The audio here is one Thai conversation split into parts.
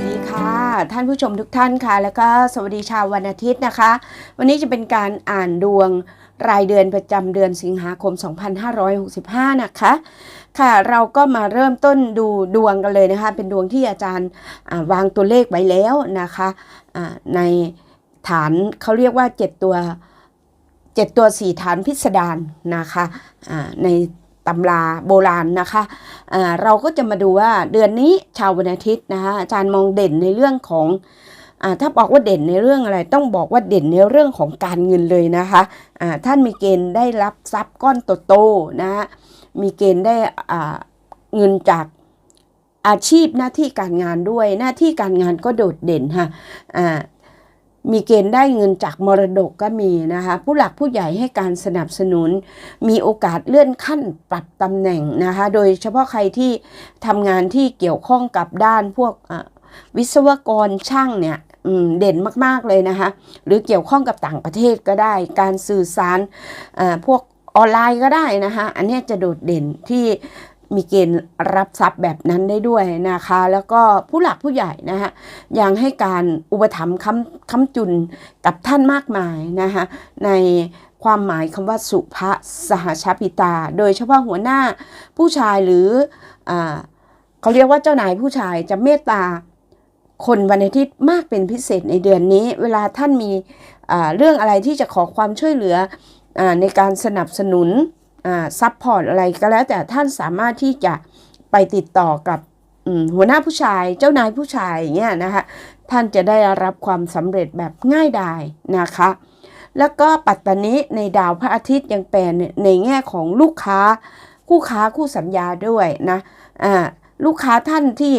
ดีค่ะ ท่านผู้ชมทุกท่านค่ะ แล้วก็สวัสดีชาววันอาทิตย์นะคะ วันนี้จะเป็นการอ่านดวงรายเดือนประจำเดือนสิงหาคม 2565 นะคะ ค่ะเราก็มาเริ่มต้นดูดวงกันเลยนะคะ เป็นดวงที่อาจารย์วางตัวเลขไว้แล้วนะคะอ่าในฐานเขาเรียกว่า 7 ตัว 7 ตัว 4 ฐานพิสดารนะคะอ่าใน ตำราโบราณนะคะอ่าเราก็จะมาดูว่าเดือนนี้ชาววันอาทิตย์นะคะอาจารย์มองเด่นในเรื่องของอถ้าบอกว่าเด่นในเรื่องอะไร ต้องบอกว่าเด่นในเรื่องของการเงินเลยนะคะอ่าท่านมีเกณฑ์ได้รับทรัพย์ก้อนโตๆนะะมีเกณฑ์ได้เงินจากอาชีพหน้าที่การงานด้วยหน้าที่การงานก็โดดเด่นค่ะ มีเกณฑ์ได้เงินจากมรดกก็มีนะคะผู้หลักผู้ใหญ่ให้การสนับสนุน มีโอกาสเลื่อนขั้นปรับตำแหน่งนะคะโดยเฉพาะใครที่ทำงานที่เกี่ยวข้องกับด้านพวกวิศวกรช่างเนี่ยเด่นมากๆเลยนะคะหรือเกี่ยวข้องกับต่างประเทศก็ได้ การสื่อสารพวกออนไลน์ก็ได้นะคะอันนี้จะโดดเด่นที่ มีเกณฑ์รับทรัพย์แบบนั้นได้ด้วยนะคะ แล้วก็ผู้หลักผู้ใหญ่นะคะยังให้การอุปถัมภ์ค้ำค้ำจุนกับท่านมากมายนะคะในความหมายคำว่าสุภาสหชาปิตา โดยเฉพาะหัวหน้าผู้ชายหรืออเขาเรียกว่าเจ้านายผู้ชายจะเมตตาคนวันอาทิตย์มากเป็นพิเศษในเดือนนี้ เวลาท่านมีเรื่องอะไรที่จะขอความช่วยเหลืออในการสนับสนุน ซัพพอร์ตอะไรก็แล้ว แต่ท่านสามารถที่จะไปติดต่อกับหัวหน้าผู้ชายเจ้านายผู้ชายอย่างเงี้ยนะคะท่านจะได้รับความสำเร็จแบบง่ายดายนะคะ แล้วก็ปัตตานิในดาวพระอาทิตย์ยังแปลในในแง่ของลูกค้าคู่ค้าคู่สัญญาด้วยนะอ่าลูกค้าท่านที่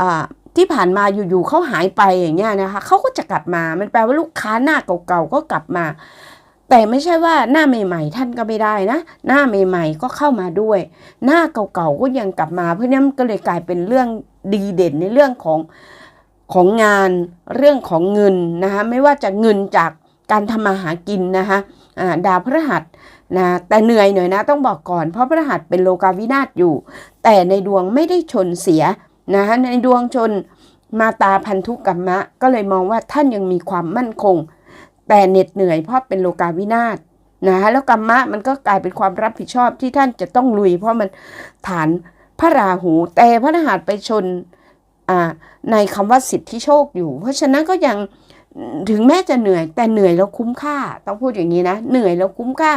อ่าที่ผ่านมาอยู่ๆเขาหายไปอย่างเงี้ยนะคะเขาก็จะกลับมา มันแปลว่าลูกค้าหน้าเก่าๆก็กลับมา แต่ไม่ใช่ว่าหน้าใหม่ ๆ ท่านก็ไม่ได้นะ หน้าใหม่ ๆ ก็เข้ามาด้วย หน้าเก่าๆก็ยังกลับมา เพราะนั้นก็เลยกลายเป็นเรื่องดีเด่นในเรื่องของของงานเรื่องของเงินนะคะไม่ว่าจะเงินจากการทำมาหากินนะคะาดาวพฤหัสนะแต่เหนื่อยหน่อยนะต้องบอกก่อน เพราะพฤหัสเป็นโลกาวินาศอยู่ แต่ในดวงไม่ได้ชนเสียนะคะในดวงชนมาตาพันธุกรรมะ ก็เลยมองว่าท่านยังมีความมั่นคง แต่เหน็ดเหนื่อยเพราะเป็นโลกาวินาศนะคะแล้วกรรมะมันก็กลายเป็นความรับผิดชอบที่ท่านจะต้องลุย เพราะมันฐานพระราหู แต่พระรหัสไปชนอ่าในคำว่าสิทธิโชคอยู่ เพราะฉะนั้นก็ยังถึงแม้จะเหนื่อย แต่เหนื่อยแล้วคุ้มค่า ต้องพูดอย่างนี้นะ เหนื่อยแล้วคุ้มค่า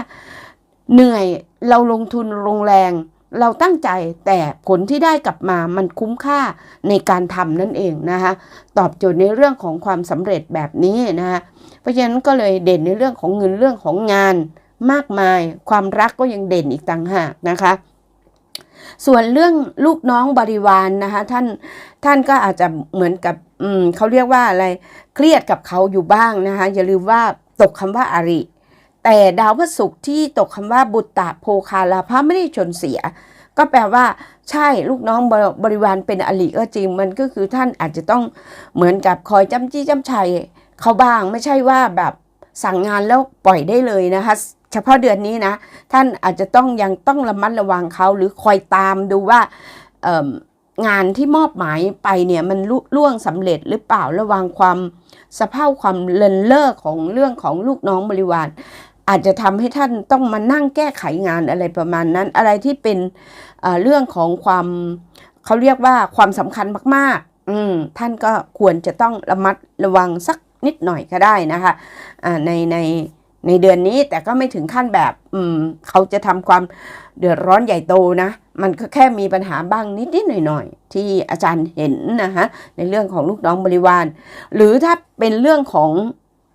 เหนื่อยเราลงทุนลงแรง เราตั้งใจแต่ผลที่ได้กลับมามันคุ้มค่าในการทำนั่นเองนะคะตอบโจทย์ในเรื่องของความสำเร็จแบบนี้นะคะเพราะฉะนั้นก็เลยเด่นในเรื่องของเงินเรื่องของงานมากมาย ความรักก็ยังเด่นอีกต่างหากนะคะส่วนเรื่องลูกน้องบริวารนนะคะท่านท่านก็อาจจะเหมือนกับอืมเขาเรียกว่าอะไรเครียดกับเขาอยู่บ้างนะคะอย่าลืมว่าตกคำว่าอาริ แต่ดาวพระศุกร์ที่ตกคำว่าบุตตะโพคาลาภะไม่ได้ชนเสีย ก็แปลว่า ใช่ลูกน้องบบริวารเป็นอริก็จริง มันก็คือท่านอาจจะต้องเหมือนกับคอยจำจี้จำชัยเขาบ้างไม่ใช่ว่าแบบสั่งงานแล้วปล่อยได้เลยนะคะเฉพาะเดือนนี้นะ ท่านอาจจะต้องยังต้องระมัดระวังเขาหรือคอยตามดูว่างานที่มอบหมายไปเนี่ยมันล,ล่วงสำเร็จหรือเปล่าระวังความสะเพร่าความเลินเล่อของเรื่องของลูกน้องบริวาร อาจจะทำให้ท่านต้องมานั่งแก้ไขงานอะไรประมาณนั้น อะไรที่เป็นเรื่องของความเขาเรียกว่าความสำคัญมาก ๆ อืมท่านก็ควรจะต้องระมัดระวังสักนิดหน่อยก็ได้นะคะในในในเดือนนี้แต่ก็ไม่ถึงขั้นแบบ อืม เขาจะทำความเดือดร้อนใหญ่โตนะ มันก็แค่มีปัญหาบ้างนิดๆหน่อยๆ ที่อาจารย์เห็นนะคะในเรื่องของลูกน้องบริวาร หรือถ้าเป็นเรื่องของ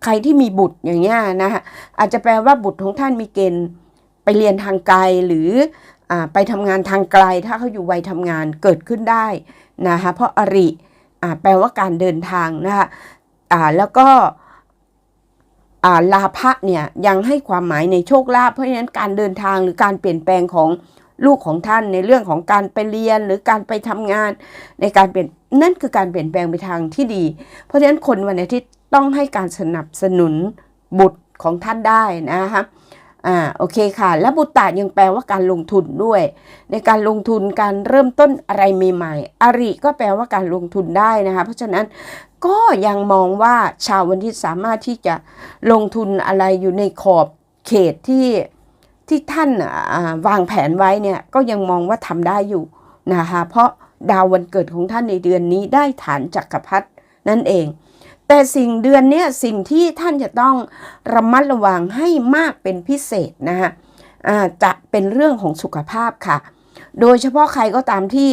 ใครที่มีบุตรอย่างเงี้ยนะคะอาจจะแปลว่าบุตรของท่านมีเกณฑ์ไปเรียนทางไกลหรืออไปทำงานทางไกล ถ้าเขาอยู่วัยทำงานเกิดขึ้นได้นะคะเพราะอริแปลว่าการเดินทางนะคะแล้วก็าลาภะเนี่ยยังให้ความหมายในโชคลาภเพราะฉะนั้นการเดินทางหรือการเปลี่ยนแปลงของลูกของท่านในเรื่องของการไปเรียนหรือการไปทำงานในการเปลี่ยนนั่นคือการเปลี่ยนแปลงไปทางที่ดี เพราะฉะนั้นคนวันอาทิตย์ ต้องให้การสนับสนุนบุตรของท่านได้นะคะอ่าโอเคค่ะ และบุตตะยังแปลว่าการลงทุนด้วย ในการลงทุนการเริ่มต้นอะไรใหม่ๆอริก็แปลว่าการลงทุนได้นะคะเพราะฉะนั้นก็ยังมองว่าชาววันที่สามารถที่จะลงทุนอะไรอยู่ในขอบเขตที่ที่ท่านวางแผนไว้เนี่ยก็ยังมองว่าทำได้อยู่นะคะเพราะดาววันเกิดของท่านในเดือนนี้ได้ฐานจักรพรรดินั่นเอง แต่สิ่งเดือนเนี้ยสิ่งที่ท่านจะต้องระมัดระวังให้มากเป็นพิเศษนะคะจะเป็นเรื่องของสุขภาพค่ะ โดยเฉพาะใครก็ตามที่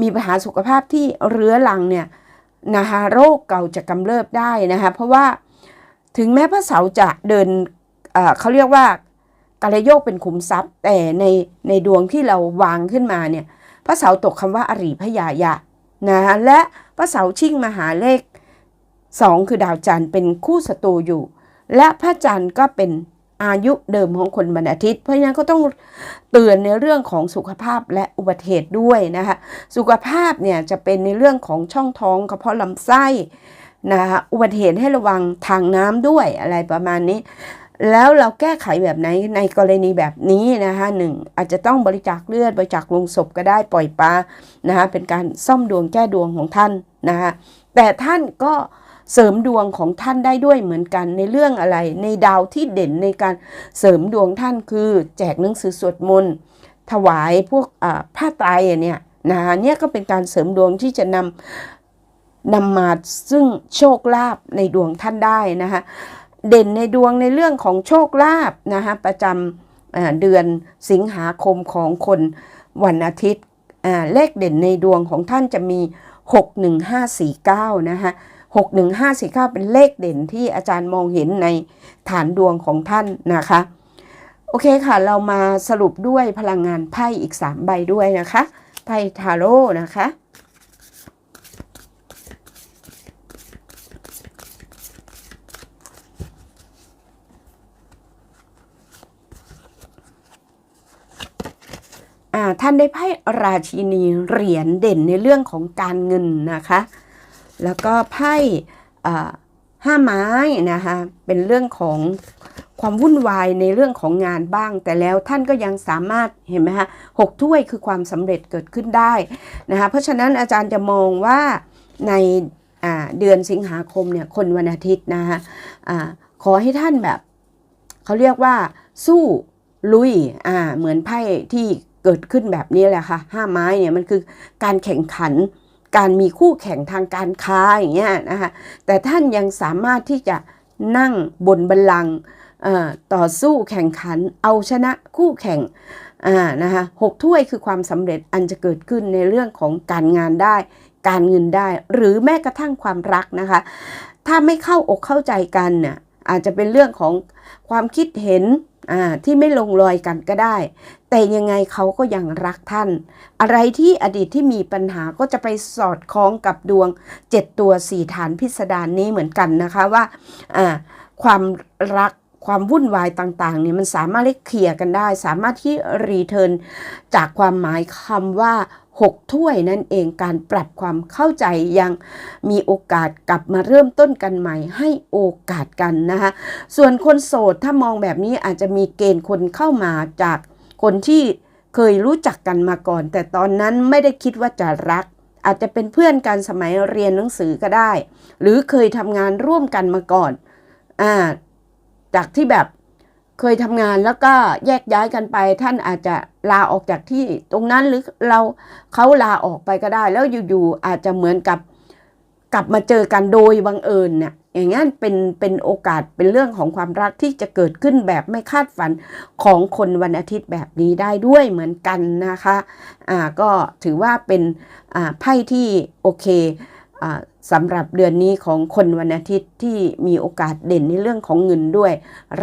มีปัญหาสุขภาพที่เรื้อรังเนี่ยนะคะโรคเก่าจะกำเริบได้นะคะเพราะว่าถึงแม้พระเสาจะเดินเขาเรียกว่ากาลโยกเป็นขุมทรัพย์ แต่ในในดวงที่เราวางขึ้นมาเนี่ยพระเสาตกคำว่าอริพยายะนะคะและพระเสาชิ่งมหาเลข สองคือดาวจันทร์เป็นคู่ศัตรูอยู่ และพระจันทร์ก็เป็นอายุเดิมของคนวันอาทิตย์ เพราะฉะนั้นก็ต้องเตือนในเรื่องของสุขภาพและอุบัติเหตุด้วยนะคะสุขภาพเนี่ยจะเป็นในเรื่องของช่องท้องกระเพาะลำไส้นะคะอุบัติเหตุให้ระวังทางน้ำด้วยอะไรประมาณนี้ แล้วเราแก้ไขแบบไหนในกรณีแบบนี้นะคะหนึ่งอาจจะต้องบริจาคเลือดบริจาคลงศพก็ได้ปล่อยปลานะคะเป็นการซ่อมดวงแก้ดวงของท่านนะคะแต่ท่านก็ เสริมดวงของท่านได้ด้วยเหมือนกันในเรื่องอะไร ในดาวที่เด่นในการเสริมดวงท่านคือแจกหนังสือสวดมนต์ถวายพวกอ่าผ้าไตรเนี่ยนะคะเนี่ยก็เป็นการเสริมดวงที่จะนำนำมาซึ่งโชคลาภในดวงท่านได้นะคะเด่นในดวงในเรื่องของโชคลาภนะคะประจำเดือนสิงหาคมของคนวันอาทิตย์เลขเด่นในดวงของท่านจะมี 61549 นะคะ 61549 เป็นเลขเด่นที่อาจารย์มองเห็นในฐานดวงของท่านนะคะ โอเคค่ะ เรามาสรุปด้วยพลังงานไพ่อีก 3 ใบด้วยนะคะ ไพ่ทาโร่นะคะอ่าท่านได้ไพ่ราชินีเหรียญเด่นในเรื่องของการเงินนะคะ แล้วก็ไพ่ห้าไม้นะคะเป็นเรื่องของความวุ่นวายในเรื่องของงานบ้าง แต่แล้วท่านก็ยังสามารถเห็นไหมคะหกถ้วยคือความสำเร็จเกิดขึ้นได้นะคะเพราะฉะนั้นอาจารย์จะมองว่าในาเดือนสิงหาคมเนี่ยคนวันอาทิตย์นะคะอขอให้ท่านแบบเขาเรียกว่าสู้ลุยอ่าเหมือนไพ่ที่เกิดขึ้นแบบนี้แหละค่ะห้าไม้เนี่ยมันคือการแข่งขัน การมีคู่แข่งทางการค้าอย่างเงี้ยนะคะแต่ท่านยังสามารถที่จะนั่งบนบัลลังก์ต่อสู้แข่งขันเอาชนะคู่แข่งนะคะหกถ้วยคือความสำเร็จอันจะเกิดขึ้นในเรื่องของการงานได้ การเงินได้ หรือแม้กระทั่งความรักนะคะ ถ้าไม่เข้าอกเข้าใจกันเนี่ยอาจจะเป็นเรื่องของความคิดเห็น อ่าที่ไม่ลงรอยกันก็ได้ แต่ยังไงเขาก็ยังรักท่าน อะไรที่อดีตที่มีปัญหาก็จะไปสอดคล้องกับดวง7ตัว4ฐานพิสดารนนี้เหมือนกันนะคะว่าอ่าความรักความวุ่นวายต่างๆเนี่ยมันสามารถเรียกเคลียร์กันได้ สามารถที่รีเทิร์นจากความหมายคำว่า 6 ถ้วยนั่นเองการปรับความเข้าใจยังมีโอกาสกลับมาเริ่มต้นกันใหม่ให้โอกาสกันนะคะส่วนคนโสดถ้ามองแบบนี้อาจจะมีเกณฑ์คนเข้ามาจากคนที่เคยรู้จักกันมาก่อน แต่ตอนนั้นไม่ได้คิดว่าจะรัก อาจจะเป็นเพื่อนกันสมัยเรียนหนังสือก็ได้ หรือเคยทำงานร่วมกันมาก่อนอ่าจากที่แบบ เคยทำงานแล้วก็แยกย้ายกันไป ท่านอาจจะลาออกจากที่ตรงนั้นหรือเราเขาลาออกไปก็ได้ แล้วอยู่ๆอาจจะเหมือนกับกลับมาเจอกันโดยบังเอิญเนี่ยอย่างนั้นเป็นเป็นโอกาสเป็นเรื่องของความรักที่จะเกิดขึ้นแบบไม่คาดฝันของคนวันอาทิตย์แบบนี้ได้ด้วยเหมือนกันนะคะอ่าก็ถือว่าเป็นอ่าไพ่ที่โอเคอ่า สำหรับเดือนนี้ของคนวันอาทิตย์ที่มีโอกาสเด่นในเรื่องของเงินด้วย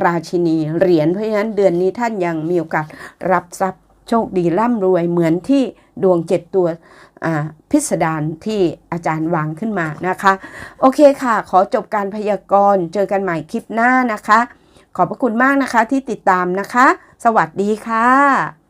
ราชินีเหรียญเพราะฉะนั้นเดือนนี้ท่านยังมีโอกาสรับทรัพย์โชคดีร่ำรวยเหมือนที่ดวงเจ็ดตัวพิสดารที่อาจารย์วางขึ้นมานะคะ โอเคค่ะ ขอจบการพยากรณ์เจอกันใหม่คลิปหน้านะคะ ขอบพระคุณมากนะคะที่ติดตามนะคะ สวัสดีค่ะ